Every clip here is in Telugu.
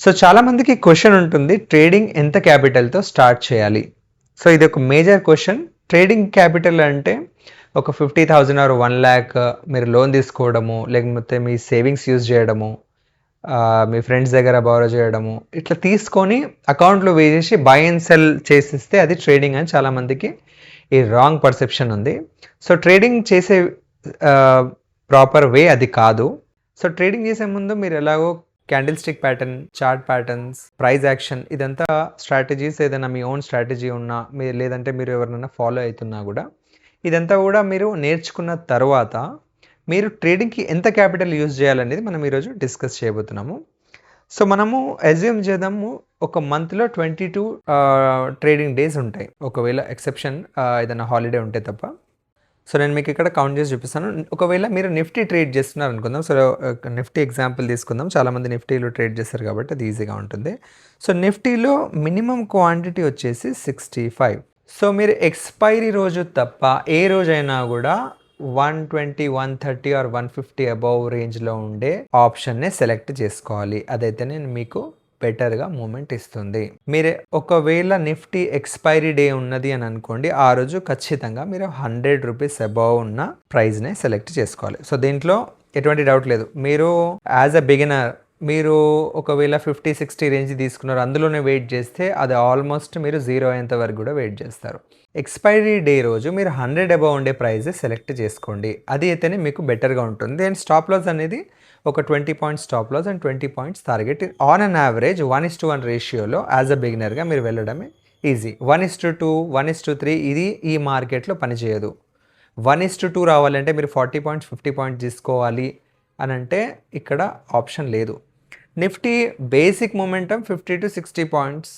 సో చాలామందికి క్వశ్చన్ ఉంటుంది ట్రేడింగ్ ఎంత క్యాపిటల్తో స్టార్ట్ చేయాలి? సో ఇది ఒక మేజర్ క్వశ్చన్ ట్రేడింగ్ క్యాపిటల్ అంటే ఒక fifty thousand or one lakh మీరు లోన్ తీసుకోవడము లేకపోతే మీ సేవింగ్స్ యూజ్ చేయడము uh, మీ ఫ్రెండ్స్ దగ్గర బారో చేయడము ఇట్లా తీసుకొని అకౌంట్లో వేసేసి బై అండ్ సెల్ చేసిస్తే అది ట్రేడింగ్ అని చాలామందికి ఈ రాంగ్ పర్సెప్షన్ ఉంది. సో ట్రేడింగ్ చేసే uh, ప్రాపర్ వే అది కాదు. సో ట్రేడింగ్ చేసే ముందు మీరు ఎలాగో candlestick pattern chart patterns price action ఇదంతా స్ట్రాటజీస్ ఏదైనా మీ ఓన్ స్ట్రాటజీ ఉన్నా మీరు లేదంటే మీరు ఎవరినైనా ఫాలో అవుతున్నా కూడా ఇదంతా కూడా మీరు నేర్చుకున్న తర్వాత మీరు ట్రేడింగ్కి ఎంత క్యాపిటల్ యూజ్ చేయాలనేది మనం ఈరోజు డిస్కస్ చేయబోతున్నాము. సో మనము అజ్యూమ్ చేద్దాము ఒక మంత్లో ట్వంటీ టూ ట్రేడింగ్ డేస్ ఉంటాయి. ఒకవేళ ఎక్సెప్షన్ ఏదైనా హాలిడే ఉంటే తప్ప. సో నేను మీకు ఇక్కడ కౌంట్ చేసి చూపిస్తాను. ఒకవేళ మీరు నిఫ్టీ ట్రేడ్ చేస్తున్నారు అనుకుందాం. సో నిఫ్టీ ఎగ్జాంపుల్ తీసుకుందాం. చాలామంది నిఫ్టీలో ట్రేడ్ చేస్తారు కాబట్టి అది ఈజీగా ఉంటుంది. సో నిఫ్టీలో మినిమం క్వాంటిటీ వచ్చేసి సిక్స్టీ ఫైవ్ సో మీరు ఎక్స్పైరీ రోజు తప్ప ఏ రోజైనా కూడా one twenty one thirty or one fifty above రేంజ్లో ఉండే ఆప్షన్నే సెలెక్ట్ చేసుకోవాలి. అదైతే నేను మీకు బెటర్గా మూమెంట్ ఇస్తుంది. మీరు ఒకవేళ నిఫ్టీ ఎక్స్పైరీ డే ఉన్నది అని అనుకోండి ఆ రోజు ఖచ్చితంగా మీరు హండ్రెడ్ రూపీస్ అబౌవ్ ఉన్న ప్రైజ్నే సెలెక్ట్ చేసుకోవాలి. సో దీంట్లో ఎటువంటి డౌట్ లేదు. మీరు యాజ్ అ బిగినర్ మీరు ఒకవేళ ఫిఫ్టీ సిక్స్టీ రేంజ్ తీసుకున్నారు అందులోనే వెయిట్ చేస్తే అది ఆల్మోస్ట్ మీరు జీరో అయ్యేంత వరకు కూడా వెయిట్ చేస్తారు. ఎక్స్పైరీ డే రోజు మీరు హండ్రెడ్ అబౌవ్ ఉండే ప్రైజెస్ సెలెక్ట్ చేసుకోండి. అది అయితేనే మీకు బెటర్గా ఉంటుంది. అండ్ స్టాప్ లాస్ అనేది ఒక twenty points stop loss and twenty points target. On an average one is to one రేషియోలో యాజ్ అ బిగినర్గా మీరు వెళ్ళడమే easy. One is to two one is to three ఇది ఈ మార్కెట్లో పనిచేయదు వన్ ఇస్ టు టూ రావాలంటే మీరు ఫార్టీ పాయింట్స్ ఫిఫ్టీ పాయింట్స్ తీసుకోవాలి అని అంటే ఇక్కడ ఆప్షన్ లేదు. Nifty basic momentum fifty to sixty points.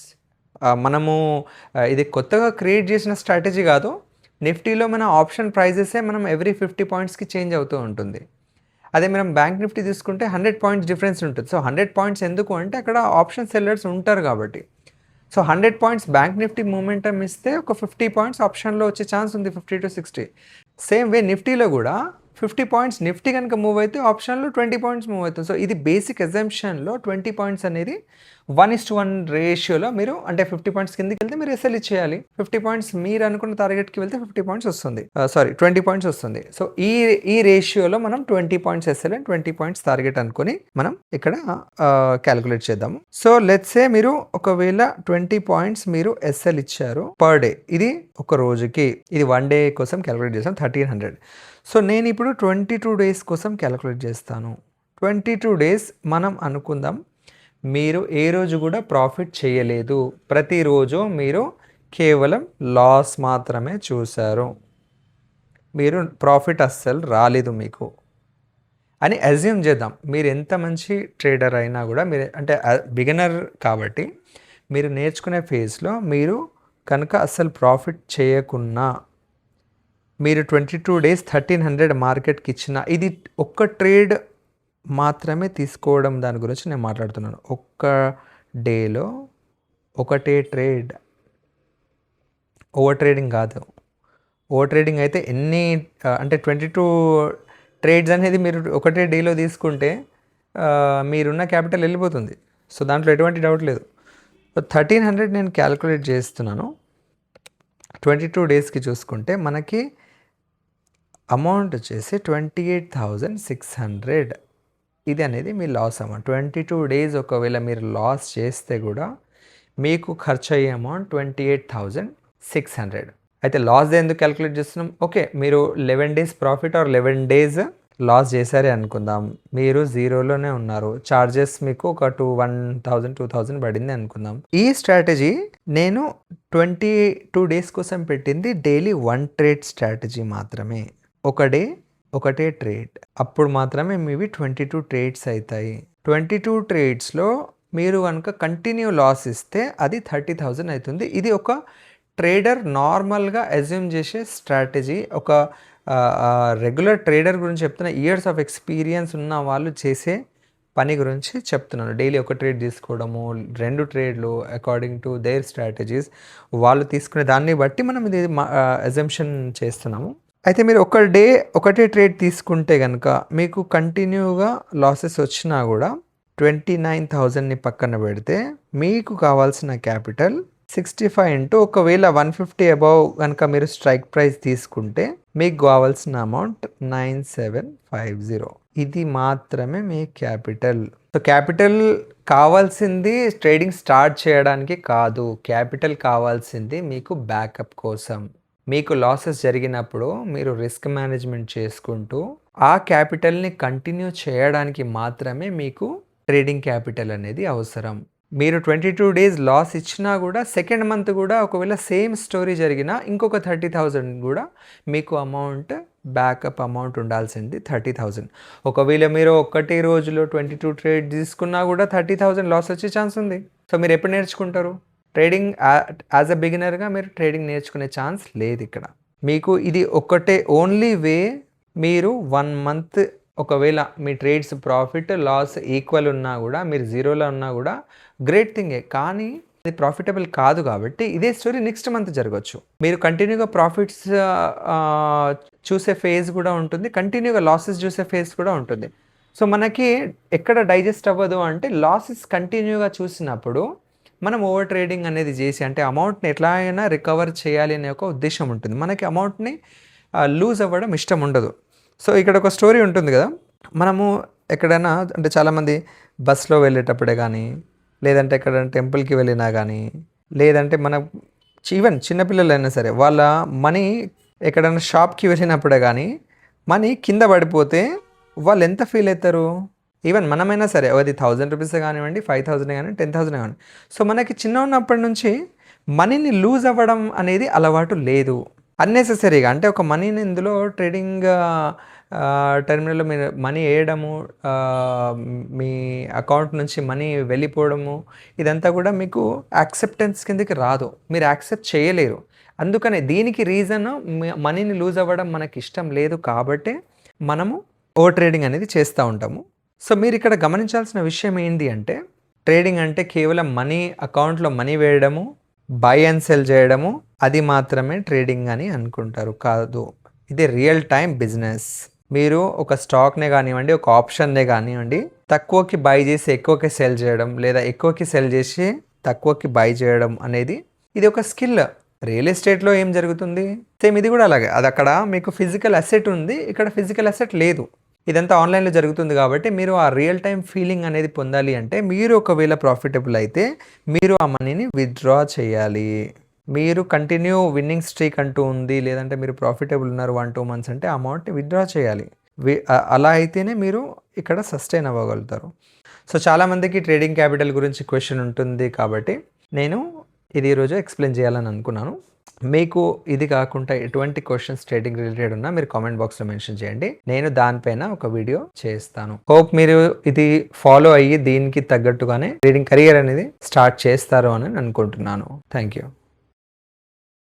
మనము ఇది కొత్తగా క్రియేట్ చేసిన స్ట్రాటజీ కాదు. నిఫ్టీలో మన ఆప్షన్ ప్రైజెసే మనం ఎవ్రీ ఫిఫ్టీ పాయింట్స్కి చేంజ్ అవుతూ ఉంటుంది. అదే మనం బ్యాంక్ నిఫ్టీ తీసుకుంటే హండ్రెడ్ పాయింట్స్ డిఫరెన్స్ ఉంటుంది. సో హండ్రెడ్ పాయింట్స్ ఎందుకు అంటే అక్కడ ఆప్షన్ సెల్లర్స్ ఉంటారు కాబట్టి. So hundred points bank Nifty momentum ఇస్తే ఒక ఫిఫ్టీ పాయింట్స్ ఆప్షన్లో వచ్చే ఛాన్స్ ఉంది fifty to sixty. Same way నిఫ్టీలో కూడా ఫిఫ్టీ పాయింట్స్ నిఫ్టీ కనుక మూవ్ అయితే ఆప్షన్లో ట్వంటీ పాయింట్స్ మూవ్ అవుతుంది. సో ఇది బేసిక్ ఎగ్జామ్షన్లో ట్వంటీ పాయింట్స్ అనేది వన్ ఇస్ టు వన్ రేషియోలో మీరు అంటే ఫిఫ్టీ పాయింట్స్ కిందకి వెళ్తే మీరు ఎస్ఎల్ ఇచ్చేయాలి. ఫిఫ్టీ పాయింట్స్ మీరు అనుకున్న టార్గెట్కి వెళ్తే ఫిఫ్టీ పాయింట్స్ వస్తుంది. Uh, సారీ ట్వంటీ పాయింట్స్ వస్తుంది. సో ఈ ఈ రేషియోలో మనం twenty points SL and twenty points target అనుకుని మనం ఇక్కడ uh, క్యాలిక్యులేట్ చేద్దాము. సో లెట్స్ సే మీరు ఒకవేళ ట్వంటీ పాయింట్స్ మీరు ఎస్ఎల్ ఇచ్చారు పర్ డే ఇది ఒక రోజుకి ఇది వన్ డే కోసం క్యాలిక్యులేట్ చేస్తాం థర్టీన్ హండ్రెడ్ సో నేను ఇప్పుడు ట్వంటీ టూ డేస్ కోసం క్యాలిక్యులేట్ చేస్తాను. ట్వంటీ టూ డేస్ మనం అనుకుందాం మీరు ఏ రోజు కూడా ప్రాఫిట్ చేయలేదు. ప్రతిరోజు మీరు కేవలం లాస్ మాత్రమే చూశారు. మీరు ప్రాఫిట్ అస్సలు రాలేదు మీకు. అని అజ్యూమ్ చేద్దాం. మీరు ఎంత మంచి ట్రేడర్ అయినా కూడా మీరు అంటే బిగినర్ కాబట్టి మీరు నేర్చుకునే ఫేజ్లో మీరు కనుక అస్సలు ప్రాఫిట్ చేయకున్నా మీరు twenty two days thirteen hundred మార్కెట్కి ఇచ్చిన ఇది ఒక్క ట్రేడ్ మాత్రమే తీసుకోవడం దాని గురించి నేను మాట్లాడుతున్నాను. ఒక్క డేలో ఒకటే ట్రేడ్ ఓవర్ ట్రేడింగ్ కాదు. ఓవర్ ట్రేడింగ్ అయితే ఎన్ని అంటే ట్వంటీ టూ ట్రేడ్స్ అనేది మీరు ఒకటే డేలో తీసుకుంటే మీరున్న క్యాపిటల్ వెళ్ళిపోతుంది. సో దాంట్లో ఎటువంటి డౌట్ లేదు. థర్టీన్ హండ్రెడ్ నేను క్యాలిక్యులేట్ చేస్తున్నాను. ట్వంటీ టూ డేస్కి చూసుకుంటే మనకి అమౌంట్ వచ్చేసి twenty eight thousand six hundred. ఇది అనేది మీ loss amount. Twenty two days ఒకవేళ మీరు లాస్ చేస్తే కూడా మీకు ఖర్చు అయ్యే amount twenty eight thousand six hundred. అయితే లాస్ ఎందుకు క్యాలిక్యులేట్ చేస్తున్నాం? ఓకే మీరు eleven days profit or eleven days loss చేశారే అనుకుందాం. మీరు జీరోలోనే ఉన్నారు. చార్జెస్ మీకు ఒక two one thousand two thousand పడింది అనుకుందాం. ఈ స్ట్రాటజీ నేను ట్వంటీ టూ డేస్ కోసం పెట్టింది డైలీ వన్ ట్రేడ్ స్ట్రాటజీ మాత్రమే. ఒక డే ఒకటే ట్రేడ్. అప్పుడు మాత్రమే మీవి ట్వంటీ టూ ట్రేడ్స్ అవుతాయి ట్వంటీ టూ ట్రేడ్స్లో మీరు కనుక కంటిన్యూ లాస్ ఇస్తే అది థర్టీ థౌజండ్ అవుతుంది ఇది ఒక ట్రేడర్ నార్మల్గా అజ్యూమ్ చేసే స్ట్రాటజీ. ఒక రెగ్యులర్ ట్రేడర్ గురించి చెప్తున్న ఇయర్స్ ఆఫ్ ఎక్స్పీరియన్స్ ఉన్న వాళ్ళు చేసే పని గురించి చెప్తున్నాను. డైలీ ఒక ట్రేడ్ తీసుకోవడము రెండు ట్రేడ్లు అకార్డింగ్ టు దేర్ స్ట్రాటజీస్ వాళ్ళు తీసుకునే దాన్ని బట్టి మనం ఇది అజంప్షన్ చేస్తున్నాము. అయితే మీరు ఒక డే ఒకటే ట్రేడ్ తీసుకుంటే కనుక మీకు కంటిన్యూగా లాసెస్ వచ్చినా కూడా ట్వంటీ నైన్ థౌజండ్ని పక్కన పెడితే మీకు కావాల్సిన క్యాపిటల్ సిక్స్టీ ఫైవ్ ఇంటూ ఒకవేళ వన్ ఫిఫ్టీ అబౌవ్ కనుక మీరు స్ట్రైక్ ప్రైస్ తీసుకుంటే మీకు కావాల్సిన amount nine seven five zero. ఇది మాత్రమే మీ క్యాపిటల్. సో క్యాపిటల్ కావాల్సింది ట్రేడింగ్ స్టార్ట్ చేయడానికి కాదు. క్యాపిటల్ కావాల్సింది మీకు బ్యాకప్ కోసం. మీకు లాసెస్ జరిగినప్పుడు మీరు రిస్క్ మేనేజ్మెంట్ చేసుకుంటూ ఆ క్యాపిటల్ని కంటిన్యూ చేయడానికి మాత్రమే మీకు ట్రేడింగ్ క్యాపిటల్ అనేది అవసరం. మీరు ట్వంటీ టూ డేస్ లాస్ ఇచ్చినా కూడా సెకండ్ మంత్ కూడా ఒకవేళ సేమ్ స్టోరీ జరిగినా ఇంకొక థర్టీ థౌజండ్ కూడా మీకు అమౌంట్ బ్యాకప్ అమౌంట్ ఉండాల్సింది థర్టీ థౌజండ్ ఒకవేళ మీరు ఒక్కటి రోజులో ట్వంటీ టూ ట్రేడ్ తీసుకున్నా కూడా థర్టీ థౌజండ్ లాస్ వచ్చే ఛాన్స్ ఉంది. సో మీరు ఎప్పుడు నేర్చుకుంటారు? ట్రేడింగ్ యాజ్ అ బిగినర్గా మీరు ట్రేడింగ్ నేర్చుకునే ఛాన్స్ లేదు ఇక్కడ. మీకు ఇది ఒక్కటే ఓన్లీ వే మీరు వన్ మంత్ ఒకవేళ మీ ట్రేడ్స్ ప్రాఫిట్ లాస్ ఈక్వల్ ఉన్నా కూడా మీరు జీరోలో ఉన్నా కూడా గ్రేట్ థింగే కానీ అది ప్రాఫిటబుల్ కాదు కాబట్టి ఇదే స్టోరీ నెక్స్ట్ మంత్ జరగవచ్చు మీరు కంటిన్యూగా ప్రాఫిట్స్ చూసే ఫేజ్ కూడా ఉంటుంది కంటిన్యూగా లాసెస్ చూసే ఫేజ్ కూడా ఉంటుంది. సో మనకి ఎక్కడ డైజెస్ట్ అవ్వదు అంటే లాసెస్ కంటిన్యూగా చూసినప్పుడు మనం ఓవర్ ట్రేడింగ్ అనేది చేసి అంటే అమౌంట్ని ఎట్లా అయినా రికవర్ చేయాలి అనే ఒక ఉద్దేశం ఉంటుంది. మనకి అమౌంట్ని లూజ్ అవ్వడం ఇష్టం ఉండదు. సో ఇక్కడ ఒక స్టోరీ ఉంటుంది కదా. మనము ఎక్కడైనా అంటే చాలామంది బస్లో వెళ్ళేటప్పుడే కానీ లేదంటే ఎక్కడైనా టెంపుల్కి వెళ్ళినా కానీ లేదంటే మన ఈవెన్ చిన్నపిల్లలైనా సరే వాళ్ళ మనీ ఎక్కడైనా షాప్కి వెళ్ళినప్పుడే కానీ మనీ కింద పడిపోతే వాళ్ళు ఎంత ఫీల్ అవుతారు? ఈవెన్ మనమైనా సరే అది థౌజండ్ రూపీస్ కానివ్వండి ఫైవ్ థౌజండ్ కానీ టెన్ థౌజండ్ కానీ సో మనకి చిన్న ఉన్నప్పటి నుంచి మనీని లూజ్ అవ్వడం అనేది అలవాటు లేదు. అన్నెసెసరీగా అంటే ఒక మనీని ఇందులో ట్రేడింగ్ టెర్మినల్లో మీరు మనీ వేయడము మీ అకౌంట్ నుంచి మనీ వెళ్ళిపోవడము ఇదంతా కూడా మీకు యాక్సెప్టెన్స్ కిందకి రాదు. మీరు యాక్సెప్ట్ చేయలేరు. అందుకనే దీనికి రీజన్ మనీని లూజ్ అవ్వడం మనకి ఇష్టం లేదు కాబట్టి మనము ఓవర్ ట్రేడింగ్ అనేది చేస్తూ ఉంటాము. సో మీరు ఇక్కడ గమనించాల్సిన విషయం ఏంటి అంటే ట్రేడింగ్ అంటే కేవలం మనీ అకౌంట్లో మనీ వేయడము బై అండ్ సెల్ చేయడము అది మాత్రమే ట్రేడింగ్ అని అనుకుంటారు కాదు. ఇది రియల్ టైం బిజినెస్. మీరు ఒక స్టాక్నే కానివ్వండి ఒక ఆప్షన్నే కానివ్వండి తక్కువకి బై చేసి ఎక్కువకి సెల్ చేయడం లేదా ఎక్కువకి సెల్ చేసి తక్కువకి బై చేయడం అనేది ఇది ఒక స్కిల్. రియల్ ఎస్టేట్లో ఏం జరుగుతుంది? సేమ్ ఇది కూడా అలాగే. అది అక్కడ మీకు ఫిజికల్ అసెట్ ఉంది ఇక్కడ ఫిజికల్ అసెట్ లేదు. ఇదంతా ఆన్లైన్లో జరుగుతుంది కాబట్టి మీరు ఆ రియల్ టైం ఫీలింగ్ అనేది పొందాలి అంటే మీరు ఒకవేళ ప్రాఫిటబుల్ అయితే మీరు ఆ మనీని విత్డ్రా చేయాలి. మీరు కంటిన్యూ విన్నింగ్ స్ట్రీక్ అంటూ ఉంది లేదంటే మీరు ప్రాఫిటబుల్ ఉన్నారు వన్ టూ మంత్స్ అంటే అమౌంట్ విత్డ్రా చేయాలి. వి- అలా అయితేనే మీరు ఇక్కడ సస్టైన్ అవ్వగలుగుతారు. సో చాలామందికి ట్రేడింగ్ క్యాపిటల్ గురించి క్వశ్చన్ ఉంటుంది కాబట్టి నేను ఇది ఈరోజు ఎక్స్ప్లెయిన్ చేయాలని అనుకున్నాను. మీకు ఇది కాకుండా ఎటువంటి క్వశ్చన్స్ ట్రేడింగ్ రిలేటెడ్ ఉన్నా మీరు కామెంట్ బాక్స్లో మెన్షన్ చేయండి. నేను దానిపైన ఒక వీడియో చేస్తాను. హోప్ మీరు ఇది ఫాలో అయ్యి దీనికి తగ్గట్టుగానే ట్రేడింగ్ కెరియర్ అనేది స్టార్ట్ చేస్తారు అని అనుకుంటున్నాను. Thank you